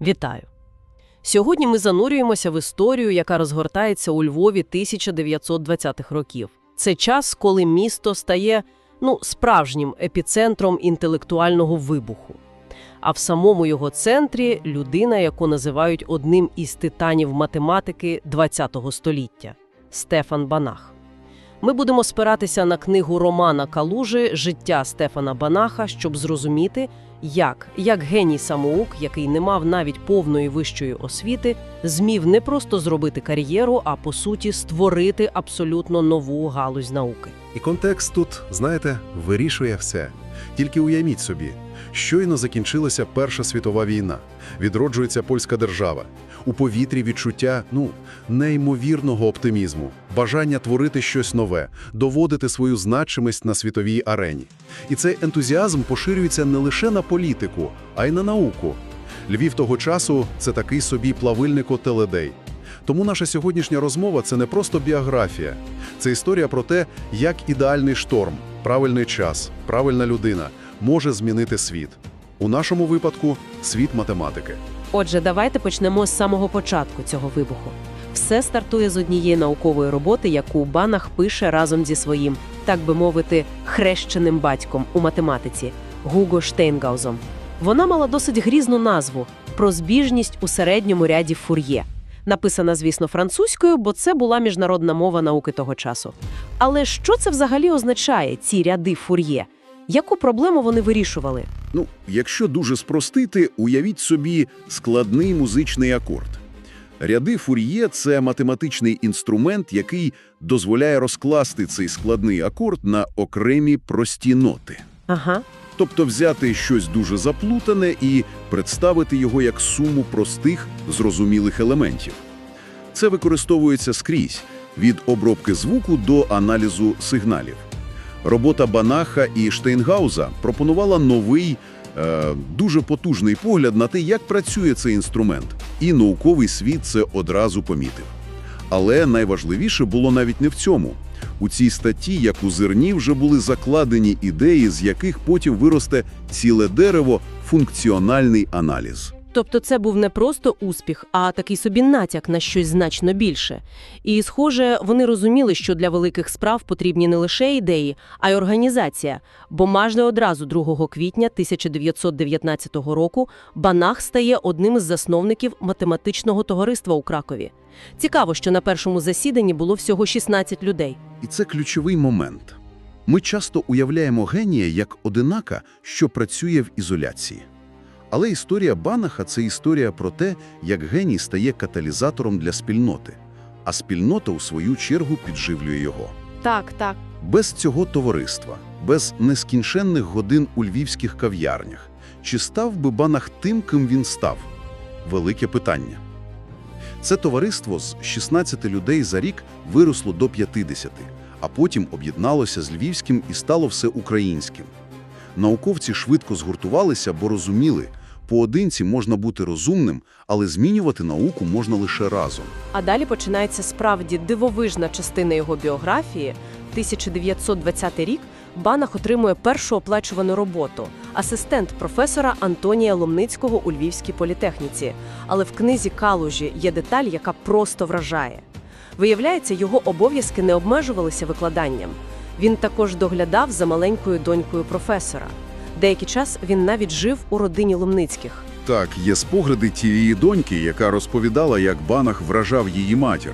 Вітаю! Сьогодні ми занурюємося в історію, яка розгортається у Львові 1920-х років. Це час, коли місто стає ну, справжнім епіцентром інтелектуального вибуху. А в самому його центрі людина, яку називають одним із титанів математики ХХ століття – Стефан Банах. Ми будемо спиратися на книгу Романа Калужи Життя Стефана Банаха, щоб зрозуміти, як, як геній самоук, який не мав навіть повної вищої освіти, змів не просто зробити кар'єру, а по суті створити абсолютно нову галузь науки. І контекст тут, знаєте, вирішує все. Тільки уявіть собі, щойно закінчилася Перша світова війна, відроджується польська держава. У повітрі відчуття, ну, неймовірного оптимізму, бажання творити щось нове, доводити свою значимість на світовій арені. І цей ентузіазм поширюється не лише на політику, а й на науку. Львів того часу це такий собі плавильнико теледей. Тому наша сьогоднішня розмова це не просто біографія, це історія про те, як ідеальний шторм, правильний час, правильна людина може змінити світ. У нашому випадку світ математики. Отже, давайте почнемо з самого початку цього вибуху. Все стартує з однієї наукової роботи, яку Банах пише разом зі своїм, так би мовити, хрещеним батьком у математиці Гуго Штейнгаузом. Вона мала досить грізну назву про збіжність у середньому ряді Фур'є. Написана, звісно, французькою, бо це була міжнародна мова науки того часу. Але що це взагалі означає, ці ряди Фур'є? Яку проблему вони вирішували? Ну, якщо дуже спростити, уявіть собі складний музичний акорд. Ряди фур'є – це математичний інструмент, який дозволяє розкласти цей складний акорд на окремі прості ноти. Ага. Тобто взяти щось дуже заплутане і представити його як суму простих, зрозумілих елементів. Це використовується скрізь – від обробки звуку до аналізу сигналів. Робота Банаха і Штейнгауза пропонувала новий, е, дуже потужний погляд на те, як працює цей інструмент, і науковий світ це одразу помітив. Але найважливіше було навіть не в цьому. У цій статті, як у зерні, вже були закладені ідеї, з яких потім виросте ціле дерево – функціональний аналіз. Тобто це був не просто успіх, а такий собі натяк на щось значно більше. І, схоже, вони розуміли, що для великих справ потрібні не лише ідеї, а й організація. Бо майже одразу 2 квітня 1919 року Банах стає одним із засновників математичного товариства у Кракові. Цікаво, що на першому засіданні було всього 16 людей. І це ключовий момент. Ми часто уявляємо генія як одинака, що працює в ізоляції. Але історія Банаха – це історія про те, як геній стає каталізатором для спільноти, а спільнота, у свою чергу, підживлює його. Так, так. Без цього товариства, без нескінченних годин у львівських кав'ярнях, чи став би Банах тим, ким він став? Велике питання. Це товариство з 16 людей за рік виросло до 50, а потім об'єдналося з львівським і стало всеукраїнським. Науковці швидко згуртувалися, бо розуміли, поодинці можна бути розумним, але змінювати науку можна лише разом. А далі починається справді дивовижна частина його біографії. 1920 рік Банах отримує першу оплачувану роботу – асистент професора Антонія Ломницького у Львівській політехніці. Але в книзі Калужі є деталь, яка просто вражає. Виявляється, його обов'язки не обмежувалися викладанням. Він також доглядав за маленькою донькою професора. Деякий час він навіть жив у родині Ломницьких. Так, є спогляди тієї доньки, яка розповідала, як Банах вражав її матір.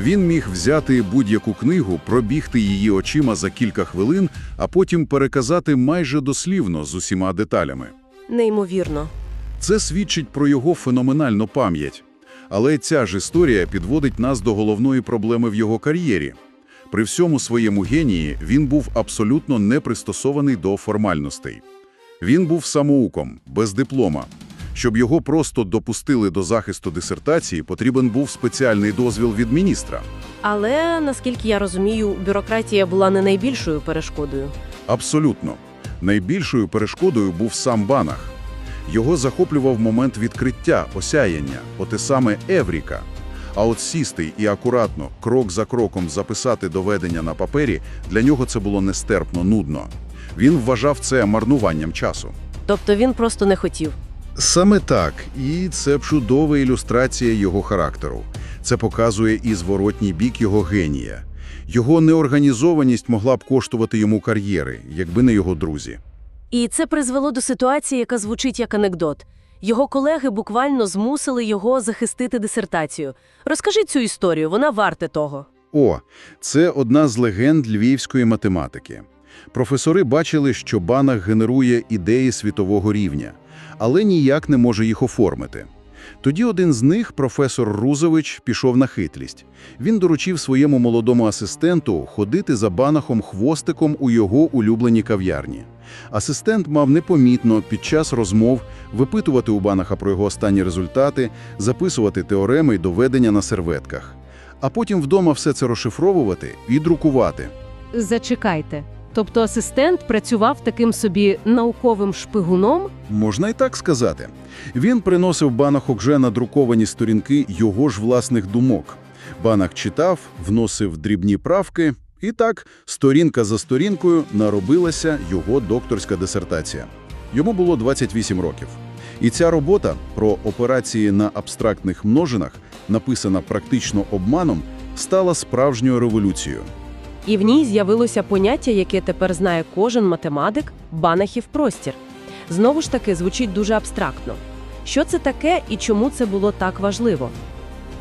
Він міг взяти будь-яку книгу, пробігти її очима за кілька хвилин, а потім переказати майже дослівно з усіма деталями. Неймовірно. Це свідчить про його феноменальну пам'ять. Але ця ж історія підводить нас до головної проблеми в його кар'єрі. При всьому своєму генії він був абсолютно не пристосований до формальностей. Він був самоуком, без диплома. Щоб його просто допустили до захисту дисертації, потрібен був спеціальний дозвіл від міністра. Але, наскільки я розумію, бюрократія була не найбільшою перешкодою. Абсолютно. Найбільшою перешкодою був сам Банах. Його захоплював момент відкриття, осяяння, оте саме Евріка. А от сісти і акуратно, крок за кроком записати доведення на папері, для нього це було нестерпно нудно. Він вважав це марнуванням часу. Тобто він просто не хотів. Саме так, і це чудова ілюстрація його характеру. Це показує і зворотній бік його генія. Його неорганізованість могла б коштувати йому кар'єри, якби не його друзі. І це призвело до ситуації, яка звучить як анекдот. Його колеги буквально змусили його захистити дисертацію. Розкажи цю історію, вона варте того. О, це одна з легенд львівської математики. Професори бачили, що Банах генерує ідеї світового рівня, але ніяк не може їх оформити. Тоді один з них, професор Рузович, пішов на хитрість. Він доручив своєму молодому асистенту ходити за Банахом хвостиком у його улюбленій кав'ярні. Асистент мав непомітно під час розмов випитувати у Банаха про його останні результати, записувати теореми й доведення на серветках. А потім вдома все це розшифровувати і друкувати. Зачекайте. Тобто асистент працював таким собі науковим шпигуном? Можна і так сказати. Він приносив Банаху вже надруковані сторінки його ж власних думок. Банах читав, вносив дрібні правки, і так, сторінка за сторінкою, наробилася його докторська дисертація. Йому було 28 років. І ця робота про операції на абстрактних множинах, написана практично обманом, стала справжньою революцією. І в ній з'явилося поняття, яке тепер знає кожен математик банахів простір. Знову ж таки, звучить дуже абстрактно. Що це таке і чому це було так важливо?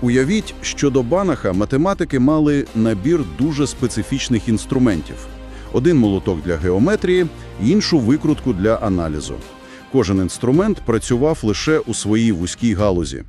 Уявіть, що до Банаха математики мали набір дуже специфічних інструментів. Один молоток для геометрії, іншу викрутку для аналізу. Кожен інструмент працював лише у своїй вузькій галузі.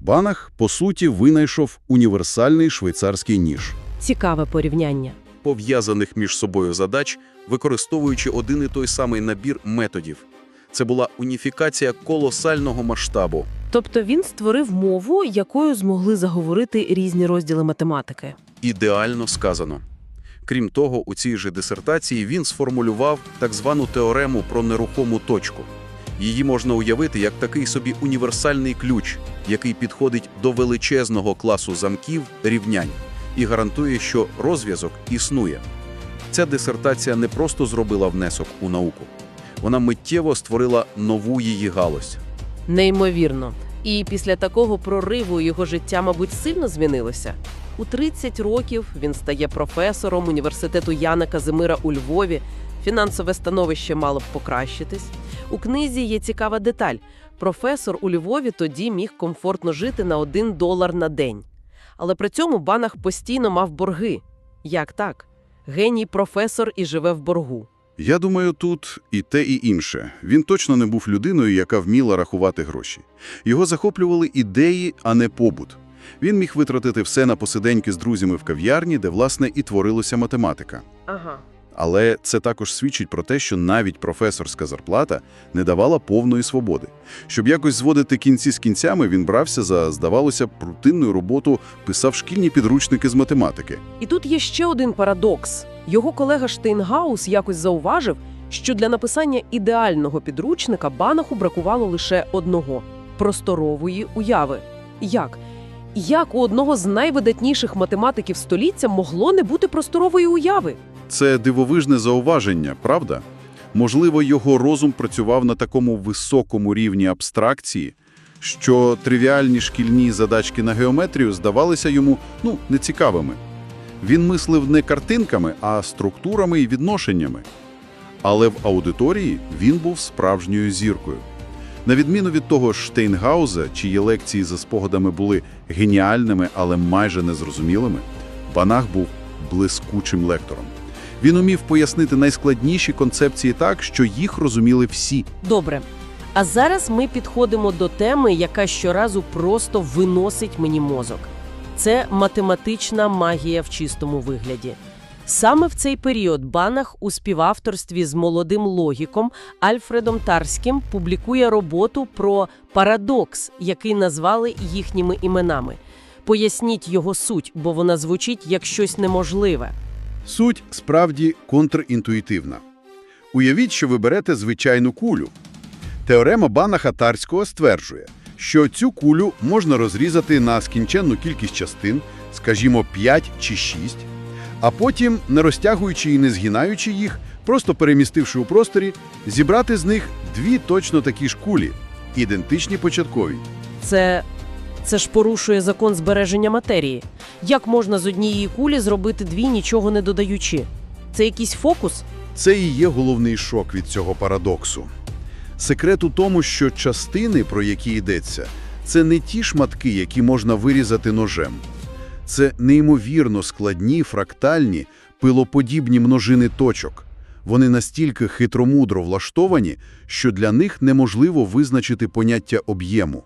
Банах, по суті, винайшов універсальний швейцарський ніж. Цікаве порівняння. Пов'язаних між собою задач, використовуючи один і той самий набір методів. Це була уніфікація колосального масштабу. Тобто він створив мову, якою змогли заговорити різні розділи математики. Ідеально сказано. Крім того, у цій же дисертації він сформулював так звану теорему про нерухому точку. Її можна уявити як такий собі універсальний ключ, який підходить до величезного класу замків рівнянь і гарантує, що розв'язок існує. Ця дисертація не просто зробила внесок у науку, вона миттєво створила нову її галузь. Неймовірно. І після такого прориву його життя, мабуть, сильно змінилося. У 30 років він стає професором університету Яна Казимира у Львові. Фінансове становище мало б покращитись. У книзі є цікава деталь. Професор у Львові тоді міг комфортно жити на 1 долар на день. Але при цьому Банах постійно мав борги. Як так? Геній професор і живе в боргу. Я думаю, тут і те, і інше. Він точно не був людиною, яка вміла рахувати гроші. Його захоплювали ідеї, а не побут. Він міг витратити все на посиденьки з друзями в кав'ярні, де, власне, і творилася математика. Ага. Але це також свідчить про те, що навіть професорська зарплата не давала повної свободи. Щоб якось зводити кінці з кінцями, він брався за, здавалося, рутинну роботу, писав шкільні підручники з математики. І тут є ще один парадокс. Його колега Штейнгаус якось зауважив, що для написання ідеального підручника Банаху бракувало лише одного просторової уяви. Як? Як у одного з найвидатніших математиків століття могло не бути просторової уяви? Це дивовижне зауваження, правда? Можливо, його розум працював на такому високому рівні абстракції, що тривіальні шкільні задачки на геометрію здавалися йому ну, нецікавими. Він мислив не картинками, а структурами і відношеннями. Але в аудиторії він був справжньою зіркою. На відміну від того Штейнгауза, чиї лекції за спогадами були геніальними, але майже незрозумілими, Банах був блискучим лектором. Він умів пояснити найскладніші концепції так, що їх розуміли всі. Добре. А зараз ми підходимо до теми, яка щоразу просто виносить мені мозок. Це математична магія в чистому вигляді. Саме в цей період Банах у співавторстві з молодим логіком Альфредом Тарським публікує роботу про парадокс, який назвали їхніми іменами. Поясніть його суть, бо вона звучить як щось неможливе. Суть справді контрінтуїтивна. Уявіть, що ви берете звичайну кулю. Теорема Банаха Тарського стверджує, що цю кулю можна розрізати на скінченну кількість частин, скажімо, 5 чи 6, а потім, не розтягуючи і не згинаючи їх, просто перемістивши у просторі, зібрати з них дві точно такі ж кулі. ідентичні початковій. Це... це ж порушує закон збереження матерії. Як можна з однієї кулі зробити дві, нічого не додаючи? Це якийсь фокус? Це і є головний шок від цього парадоксу. Секрет у тому, що частини, про які йдеться, це не ті шматки, які можна вирізати ножем. Це неймовірно складні, фрактальні, пилоподібні множини точок. Вони настільки хитромудро влаштовані, що для них неможливо визначити поняття об'єму.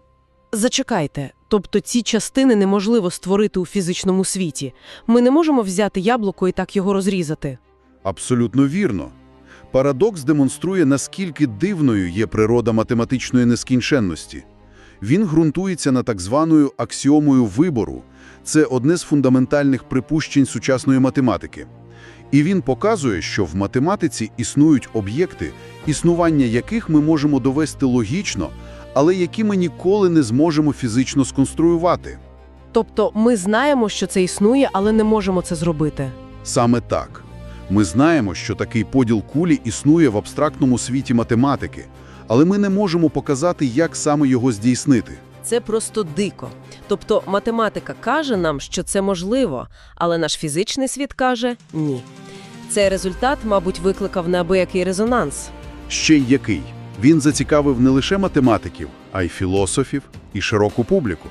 Зачекайте, тобто ці частини неможливо створити у фізичному світі. Ми не можемо взяти яблуко і так його розрізати. Абсолютно вірно. Парадокс демонструє, наскільки дивною є природа математичної нескінченності. Він ґрунтується на так званою аксіомою вибору. Це одне з фундаментальних припущень сучасної математики. І він показує, що в математиці існують об'єкти, існування яких ми можемо довести логічно, але які ми ніколи не зможемо фізично сконструювати. Тобто ми знаємо, що це існує, але не можемо це зробити. Саме так. Ми знаємо, що такий поділ кулі існує в абстрактному світі математики, але ми не можемо показати, як саме його здійснити. Це просто дико. Тобто математика каже нам, що це можливо, але наш фізичний світ каже ні. Цей результат, мабуть, викликав неабиякий резонанс. Ще й який. Він зацікавив не лише математиків, а й філософів і широку публіку.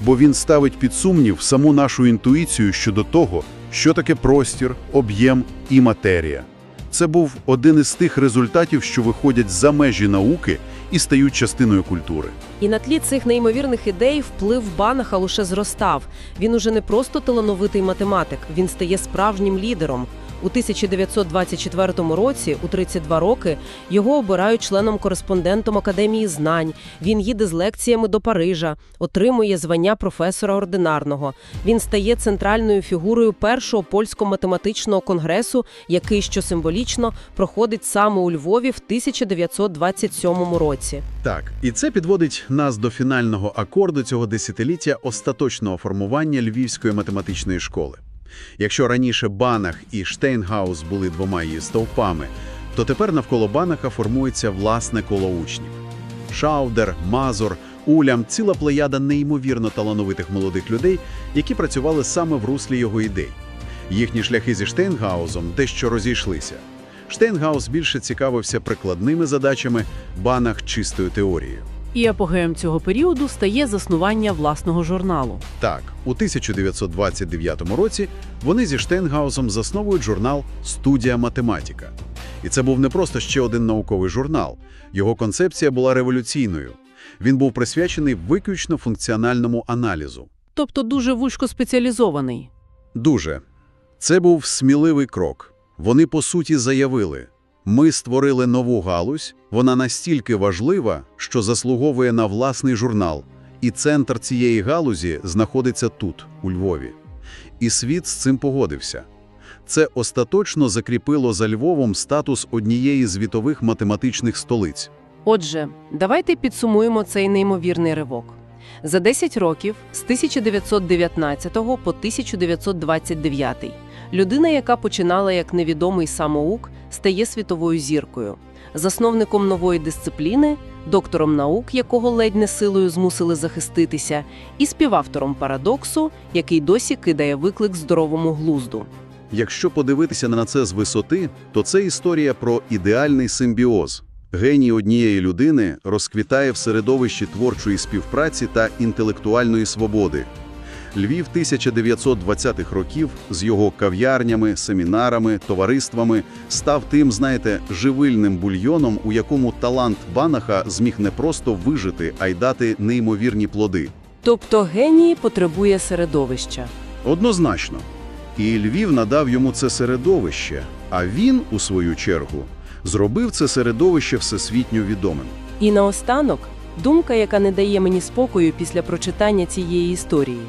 Бо він ставить під сумнів саму нашу інтуїцію щодо того, що таке простір, об'єм і матерія. Це був один із тих результатів, що виходять за межі науки і стають частиною культури. І на тлі цих неймовірних ідей вплив Банаха лише зростав. Він уже не просто талановитий математик, він стає справжнім лідером. У 1924 році, у 32 роки, його обирають членом-кореспондентом Академії знань. Він їде з лекціями до Парижа, отримує звання професора ординарного. Він стає центральною фігурою першого польського математичного конгресу, який, що символічно, проходить саме у Львові в 1927 році. Так, і це підводить нас до фінального акорду цього десятиліття остаточного формування Львівської математичної школи. Якщо раніше Банах і Штейнгаус були двома її стовпами, то тепер навколо Банаха формується власне коло учнів. Шаудер, Мазур, Улям – ціла плеяда неймовірно талановитих молодих людей, які працювали саме в руслі його ідей. Їхні шляхи зі Штейнгаузом дещо розійшлися. Штейнгаус більше цікавився прикладними задачами, Банах – чистою теорією. І апогеєм цього періоду стає заснування власного журналу. Так, у 1929 році вони зі Штейнгаузом засновують журнал «Студія математика». І це був не просто ще один науковий журнал. Його концепція була революційною. Він був присвячений виключно функціональному аналізу. Тобто дуже вузькоспеціалізований. Дуже. Це був сміливий крок. Вони, по суті, заявили – ми створили нову галузь, вона настільки важлива, що заслуговує на власний журнал, і центр цієї галузі знаходиться тут, у Львові. І світ з цим погодився. Це остаточно закріпило за Львовом статус однієї з світових математичних столиць. Отже, давайте підсумуємо цей неймовірний ривок. За 10 років, з 1919 по 1929, людина, яка починала як невідомий самоук, стає світовою зіркою, засновником нової дисципліни, доктором наук, якого ледь не силою змусили захиститися, і співавтором парадоксу, який досі кидає виклик здоровому глузду. Якщо подивитися на це з висоти, то це історія про ідеальний симбіоз. Геній однієї людини розквітає в середовищі творчої співпраці та інтелектуальної свободи. Львів 1920-х років з його кав'ярнями, семінарами, товариствами став тим, знаєте, живильним бульйоном, у якому талант Банаха зміг не просто вижити, а й дати неймовірні плоди. Тобто генії потребує середовища. Однозначно. І Львів надав йому це середовище, а він, у свою чергу, зробив це середовище всесвітньо відомим. І наостанок думка, яка не дає мені спокою після прочитання цієї історії.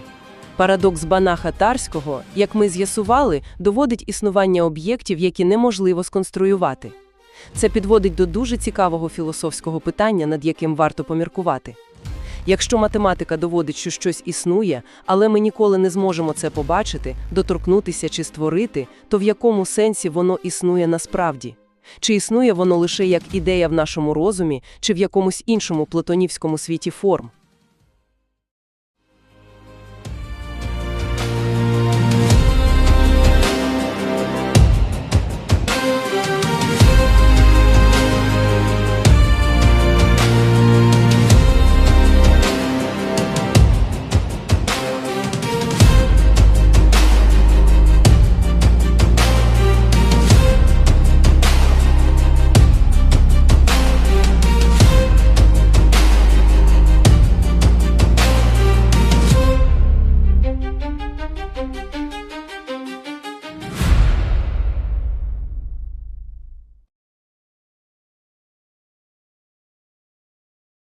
Парадокс Банаха Тарського, як ми з'ясували, доводить існування об'єктів, які неможливо сконструювати. Це підводить до дуже цікавого філософського питання, над яким варто поміркувати. Якщо математика доводить, що щось існує, але ми ніколи не зможемо це побачити, доторкнутися чи створити, то в якому сенсі воно існує насправді? Чи існує воно лише як ідея в нашому розумі, чи в якомусь іншому платонівському світі форм?